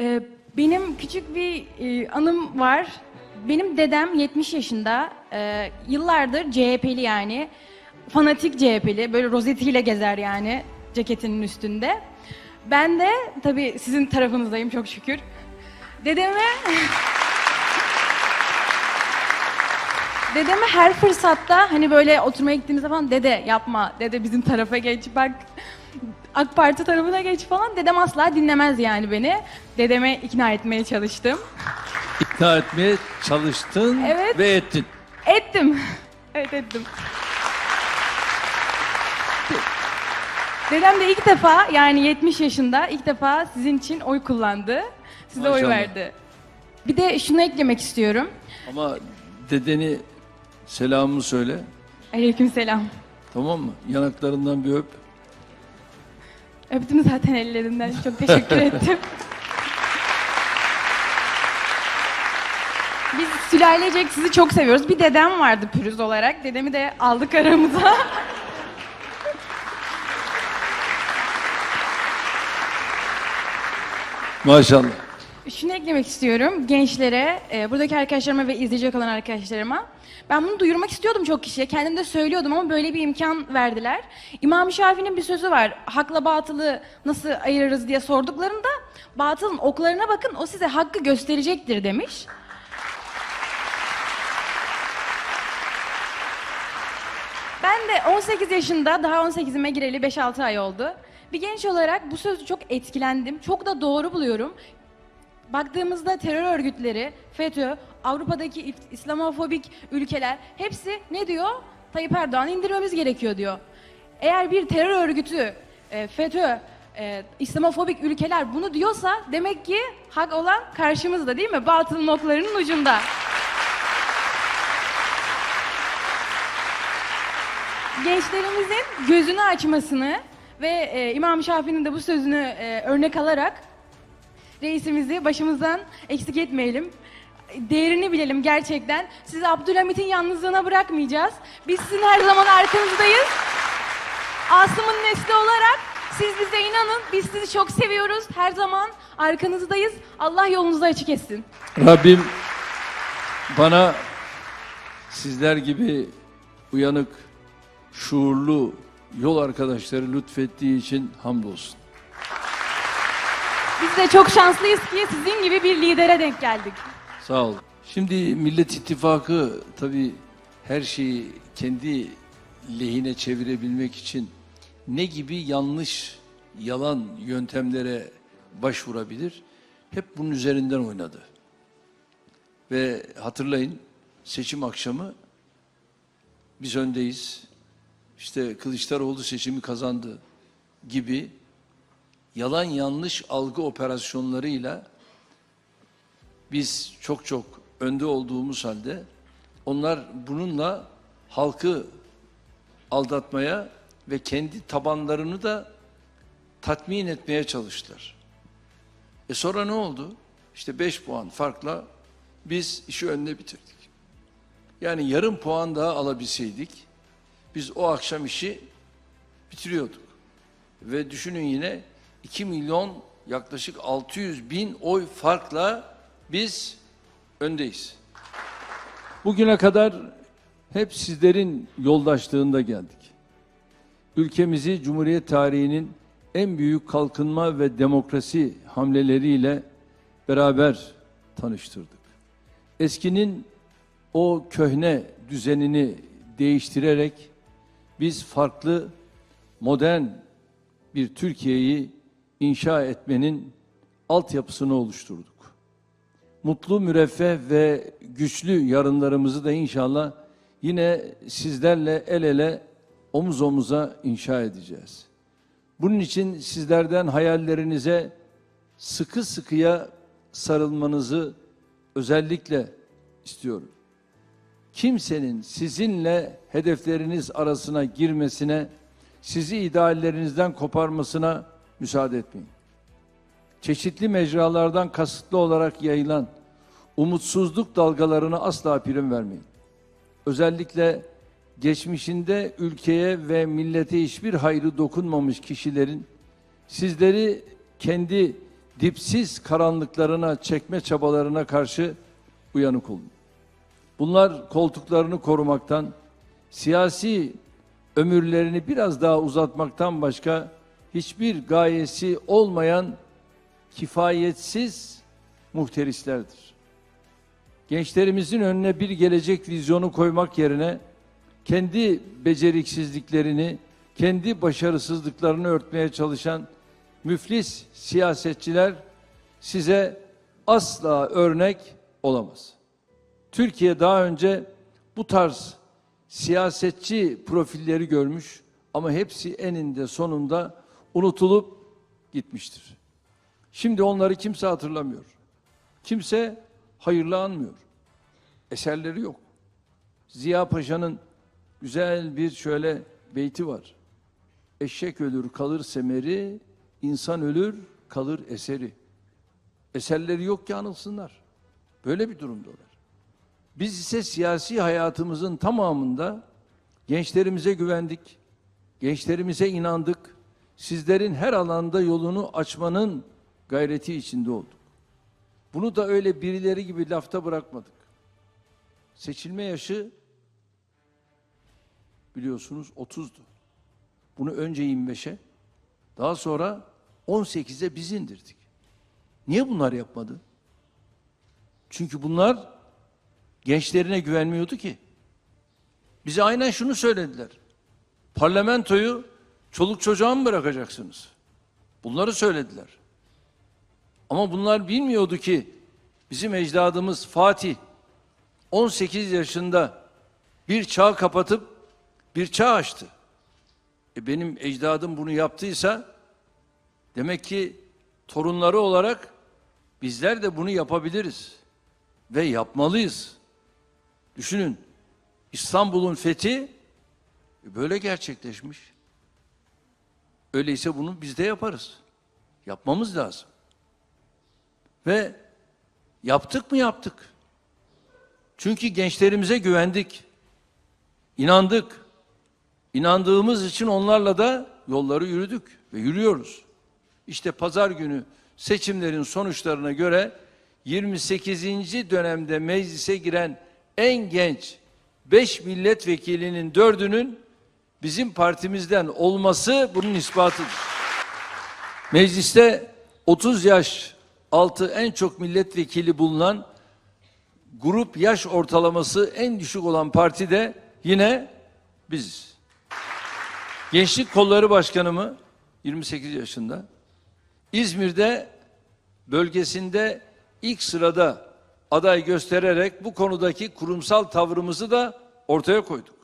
Ee, benim küçük bir e, anım var. Benim dedem 70 yaşında. Ee, yıllardır CHP'li yani. Fanatik CHP'li. Böyle rozetiyle gezer yani ceketinin üstünde. Ben de tabii sizin tarafınızdayım çok şükür. Dedeme... Dedeme her fırsatta hani böyle oturmaya gittiğimizde falan dede yapma, dede bizim tarafa geç bak AK Parti tarafına geç falan. Dedem asla dinlemez yani beni. Dedeme ikna etmeye çalıştım. İkna etmeye çalıştın Evet. ve ettin. Ettim. evet ettim. Dedem de ilk defa yani 70 yaşında ilk defa sizin için oy kullandı. Size oy Maşallah. verdi. Bir de şunu eklemek istiyorum. Ama dedeni selamımı söyle. Aleykümselam. Tamam mı? Yanaklarından bir öp. Öptüm zaten ellerinden. Çok teşekkür ettim. Biz sülalecek sizi çok seviyoruz. Bir dedem vardı pürüz olarak. Dedemi de aldık aramıza. Maşallah. Şunu eklemek istiyorum gençlere, e, buradaki arkadaşlarıma ve izleyecek olan arkadaşlarıma. Ben bunu duyurmak istiyordum çok kişiye. Kendim de söylüyordum ama böyle bir imkan verdiler. İmam Şafii'nin bir sözü var. Hakla batılı nasıl ayırırız diye sorduklarında batılın oklarına bakın o size hakkı gösterecektir demiş. Ben de 18 yaşında, daha 18'ime gireli 5-6 ay oldu. Bir genç olarak bu sözü çok etkilendim. Çok da doğru buluyorum. Baktığımızda terör örgütleri, FETÖ, Avrupa'daki İslamofobik ülkeler hepsi ne diyor? Tayyip Erdoğan'ı indirmemiz gerekiyor diyor. Eğer bir terör örgütü, e, FETÖ, e, İslamofobik ülkeler bunu diyorsa demek ki hak olan karşımızda değil mi? Batılın oklarının ucunda. gençlerimizin gözünü açmasını ve e, İmam Şafii'nin de bu sözünü e, örnek alarak reisimizi başımızdan eksik etmeyelim. Değerini bilelim gerçekten. Sizi Abdülhamit'in yalnızlığına bırakmayacağız. Biz sizin her zaman arkanızdayız. Asım'ın nesli olarak siz bize inanın. Biz sizi çok seviyoruz. Her zaman arkanızdayız. Allah yolunuzu açık etsin. Rabbim bana sizler gibi uyanık, şuurlu yol arkadaşları lütfettiği için hamdolsun. Biz de çok şanslıyız ki sizin gibi bir lidere denk geldik. Sağ ol. Şimdi Millet İttifakı tabii her şeyi kendi lehine çevirebilmek için ne gibi yanlış, yalan yöntemlere başvurabilir? Hep bunun üzerinden oynadı. Ve hatırlayın seçim akşamı biz öndeyiz. İşte Kılıçdaroğlu seçimi kazandı gibi yalan yanlış algı operasyonlarıyla biz çok çok önde olduğumuz halde onlar bununla halkı aldatmaya ve kendi tabanlarını da tatmin etmeye çalıştılar. E sonra ne oldu? İşte 5 puan farkla biz işi önüne bitirdik. Yani yarım puan daha alabilseydik biz o akşam işi bitiriyorduk. Ve düşünün yine 2 milyon yaklaşık 600 bin oy farkla biz öndeyiz. Bugüne kadar hep sizlerin yoldaşlığında geldik. Ülkemizi Cumhuriyet tarihinin en büyük kalkınma ve demokrasi hamleleriyle beraber tanıştırdık. Eskinin o köhne düzenini değiştirerek biz farklı, modern bir Türkiye'yi inşa etmenin altyapısını oluşturduk. Mutlu, müreffeh ve güçlü yarınlarımızı da inşallah yine sizlerle el ele, omuz omuza inşa edeceğiz. Bunun için sizlerden hayallerinize sıkı sıkıya sarılmanızı özellikle istiyorum. Kimsenin sizinle hedefleriniz arasına girmesine, sizi ideallerinizden koparmasına müsaade etmeyin. Çeşitli mecralardan kasıtlı olarak yayılan umutsuzluk dalgalarına asla prim vermeyin. Özellikle geçmişinde ülkeye ve millete hiçbir hayrı dokunmamış kişilerin sizleri kendi dipsiz karanlıklarına çekme çabalarına karşı uyanık olun. Bunlar koltuklarını korumaktan, siyasi ömürlerini biraz daha uzatmaktan başka hiçbir gayesi olmayan kifayetsiz muhterislerdir. Gençlerimizin önüne bir gelecek vizyonu koymak yerine kendi beceriksizliklerini, kendi başarısızlıklarını örtmeye çalışan müflis siyasetçiler size asla örnek olamaz. Türkiye daha önce bu tarz siyasetçi profilleri görmüş ama hepsi eninde sonunda unutulup gitmiştir. Şimdi onları kimse hatırlamıyor. Kimse hayırlı anmıyor. Eserleri yok. Ziya Paşa'nın güzel bir şöyle beyti var. Eşek ölür kalır semeri, insan ölür kalır eseri. Eserleri yok ki anılsınlar. Böyle bir durumdalar. Biz ise siyasi hayatımızın tamamında gençlerimize güvendik, gençlerimize inandık, sizlerin her alanda yolunu açmanın gayreti içinde olduk. Bunu da öyle birileri gibi lafta bırakmadık. Seçilme yaşı biliyorsunuz 30'du. Bunu önce 25'e, daha sonra 18'e biz indirdik. Niye bunlar yapmadı? Çünkü bunlar gençlerine güvenmiyordu ki. Bize aynen şunu söylediler. Parlamentoyu çoluk çocuğa mı bırakacaksınız? Bunları söylediler. Ama bunlar bilmiyordu ki bizim ecdadımız Fatih 18 yaşında bir çağ kapatıp bir çağ açtı. E benim ecdadım bunu yaptıysa demek ki torunları olarak bizler de bunu yapabiliriz ve yapmalıyız. Düşünün İstanbul'un fethi böyle gerçekleşmiş. Öyleyse bunu biz de yaparız. Yapmamız lazım. Ve yaptık mı yaptık. Çünkü gençlerimize güvendik. İnandık. İnandığımız için onlarla da yolları yürüdük ve yürüyoruz. İşte pazar günü seçimlerin sonuçlarına göre 28. dönemde meclise giren en genç 5 milletvekilinin dördünün bizim partimizden olması bunun ispatıdır. Mecliste 30 yaş altı en çok milletvekili bulunan grup yaş ortalaması en düşük olan parti de yine biziz. Gençlik Kolları Başkanımı 28 yaşında İzmir'de bölgesinde ilk sırada aday göstererek bu konudaki kurumsal tavrımızı da ortaya koyduk.